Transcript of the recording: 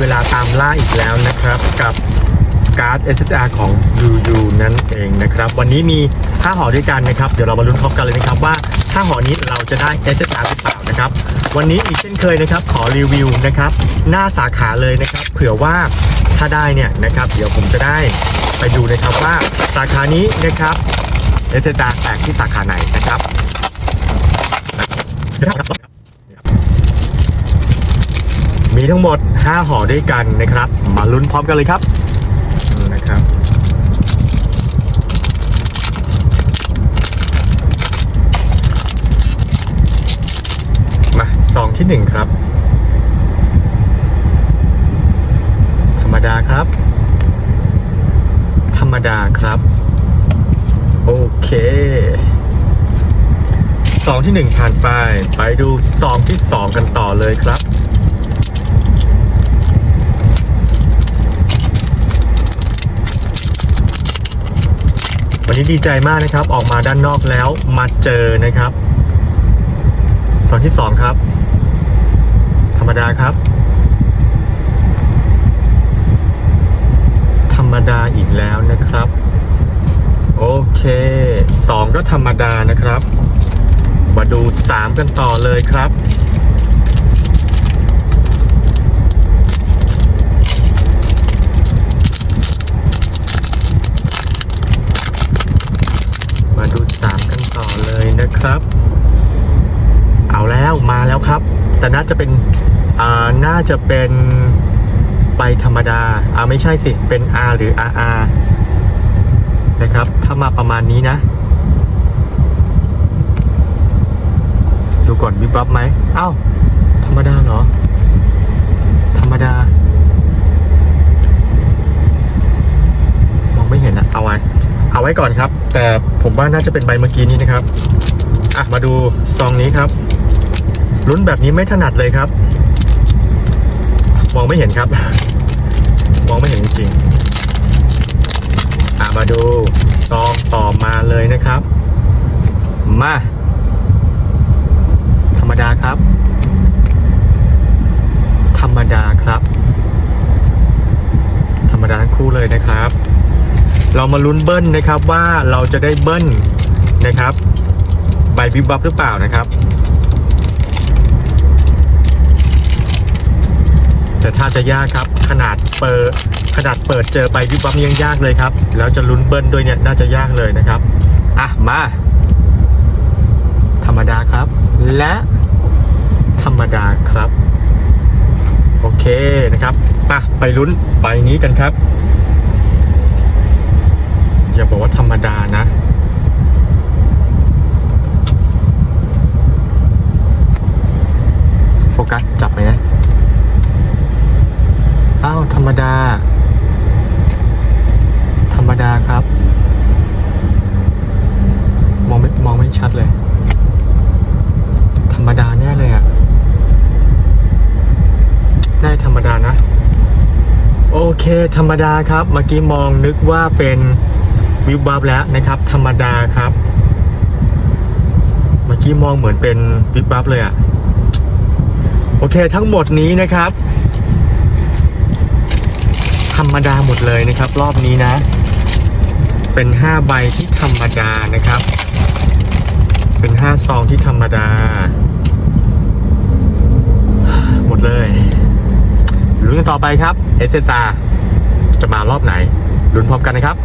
เวลาตามล่าอีกแล้วนะครับกับการ์ด SSR ของ UU นั่นเองนะครับ วันนี้มี 5ห่อด้วยกันนะครับ เดี๋ยวเรามาลุ้นพร้อมกันเลยนะครับว่า 5ห่อนี้เราจะได้ SSR หรือเปล่านะครับ วันนี้อีกเช่นเคยนะครับ ขอรีวิวนะครับ หน้าสาขาเลยนะครับ เผื่อว่าถ้าได้เนี่ยนะครับ เดี๋ยวผมจะได้ไปดูนะครับว่าสาขานี้นะครับ SSR แตกที่สาขาไหนนะครับ มีทั้งหมด 5ห่อด้วยกันนะครับ มาลุ้นพร้อมกันเลยครับนะครับมาซองที่ 1 ครับ ธรรมดาครับ ธรรมดาครับ โอเคซองที่ 1 ผ่านไป ไปดูซองที่ 2 กันต่อเลยครับ นี้ดีใจมากนะครับ ออกมาด้านนอกแล้วมาเจอนะครับซองที่2ครับ ธรรมดาครับ ธรรมดาอีกแล้วนะครับ โอเค2ก็ธรรมดานะครับ มาดู3กันต่อเลยครับ มาดู 3 กันต่อเลยนะครับ เอา แล้วครับ แต่น่าจะเป็นอ่าน่าจะเป็นใบธรรมดาอ่าไม่ใช่สิเป็น R หรือ RR นะครับ ถ้ามาประมาณนี้นะ ดูก่อนวิบวับไหมเอ้าธรรมดาเหรอ ธรรมดา มองไม่เห็นอะเอาไว้ เอาไว้ก่อนครับ แต่ผมว่าน่าจะเป็นใบเมื่อกี้นี้นะครับ อะ มาดูซองนี้ครับ ลุ้นแบบนี้ไม่ถนัดเลยครับ มองไม่เห็นครับ มองไม่เห็นจริงๆอะมาดูซองต่อมาเลยนะครับ มา ธรรมดาครับ ธรรมดาครับ ธรรมดาทั้งคู่เลยนะครับ เรามาลุ้นเบิ้ลนะครับว่าเราจะได้เบิ้ลนะครับใบวิบวับหรือเปล่านะครับ แต่ถ้าจะยากครับขนาดเปิดขนาดเปิดเจอใบวิบวับนี่ยังยากเลยครับ แล้วจะลุ้นเบิ้ลด้วยเนี่ยน่าจะยากเลยนะครับอะมา ธรรมดาครับ และธรรมดาครับ โอเคนะครับไปไปลุ้นใบนี้กันครับ อย่าบอกว่าธรรมดานะ โฟกัส จับไหมนะอ้าว ธ รมดา ธรรมดาครับ มองไม่มองไม่ชัดเลย ธรรมดาแน่เลยอะ่ะได้ธรรมดานะ โอเค ธรรมดาครับ เมื่อกี้มองนึกว่าเป็นวิบวับแล้วนะครับ ธรรมดาครับ เมื่อกี้มองเหมือนเป็นวิบวับเลยอะ่ะโอเค ทั้งหมดนี้นะครับ ธรรมดาหมดเลยนะครับ รอบนี้นะ เป็น5ใบที่ธรรมดานะครับ เป็น5ซองที่ธรรมดา หมดเลยลุ้นกันต่อไปครับ SSR จะมารอบไหนลุ้นพร้อมกันนะครับ